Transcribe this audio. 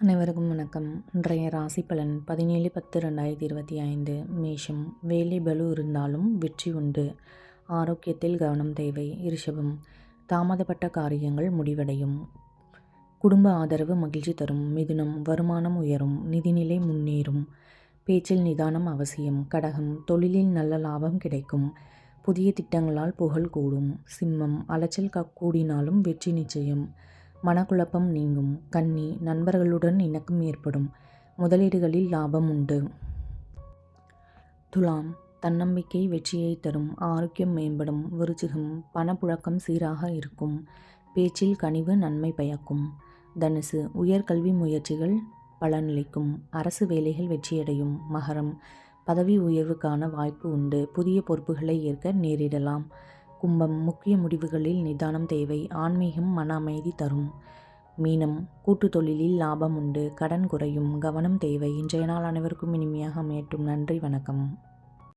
அனைவருக்கும் வணக்கம். இன்றைய ராசி பலன் பதினேழு பத்து ரெண்டாயிரத்தி இருபத்தி ஐந்து. மேஷம் வேலை பலு இருந்தாலும் வெற்றி உண்டு. ஆரோக்கியத்தில் கவனம் தேவை. ரிஷபம் தாமதப்பட்ட காரியங்கள் முடிவடையும். குடும்ப ஆதரவு மகிழ்ச்சி தரும். மிதுனம் வருமானம் உயரும். நிதிநிலை முன்னேறும். பேச்சில் நிதானம் அவசியம். கடகம் தொழிலில் நல்ல லாபம் கிடைக்கும். புதிய திட்டங்களால் புகழ் கூடும். சிம்மம் அலைச்சல் கூடினாலும் வெற்றி நிச்சயம். மனக்குழப்பம் நீங்கும். கன்னி நண்பர்களுடன் இணக்கம் ஏற்படும். முதலீடுகளில் லாபம் உண்டு. துலாம் தன்னம்பிக்கை வெற்றியை தரும். ஆரோக்கியம் மேம்படும். விருச்சிகம் பணப்புழக்கம் சீராக இருக்கும். பேச்சில் கனிவு நன்மை பயக்கும். தனுசு உயர்கல்வி முயற்சிகள் பலனளிக்கும். அரசு வேலைகள் வெற்றியடையும். மகரம் பதவி உயர்வுக்கான வாய்ப்பு உண்டு. புதிய பொறுப்புகளை ஏற்க நேரிடலாம். கும்பம் முக்கிய முடிவுகளில் நிதானம் தேவை ஆன்மீகம் மன அமைதி தரும். மீனம் கூட்டு தொழிலில் லாபம் உண்டு கடன் குறையும் கவனம் தேவை. இன்றைய நாள் அனைவருக்கும் இனிமையாக அமையட்டும். நன்றி வணக்கம்.